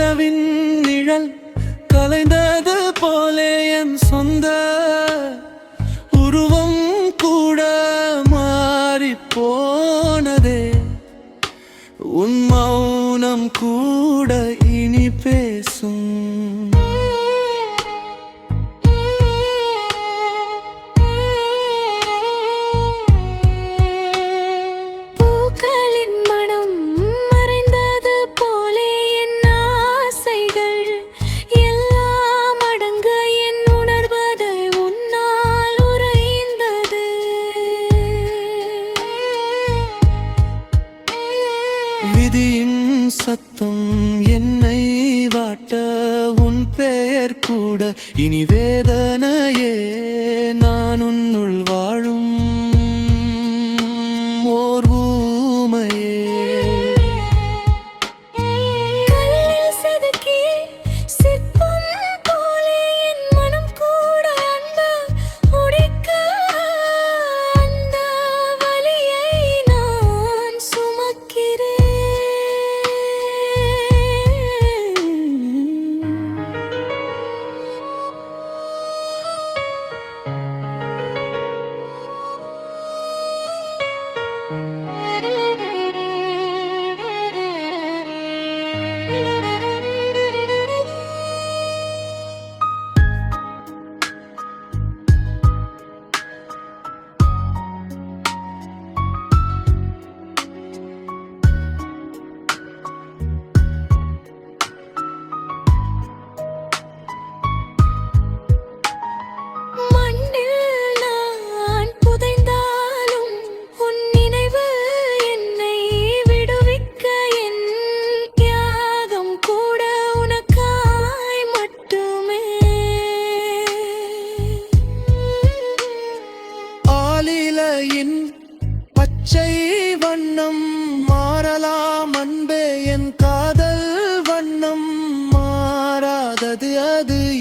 நிலவின் நிழல் கலைந்தது போலே என் சொந்த உருவம் கூட மாறி போனதே உன் மௌனம் கூட இனி பேசும். விதியின் சத்தம் என்னை வாட்ட உன் பெயர் கூட இனி வேதனையே நான் உன்னுள்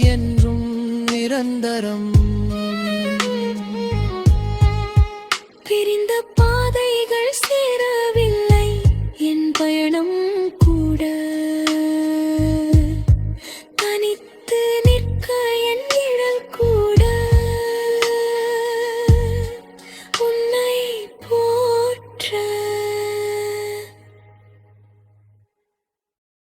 என்றும் நிரந்தரம். பிரிந்த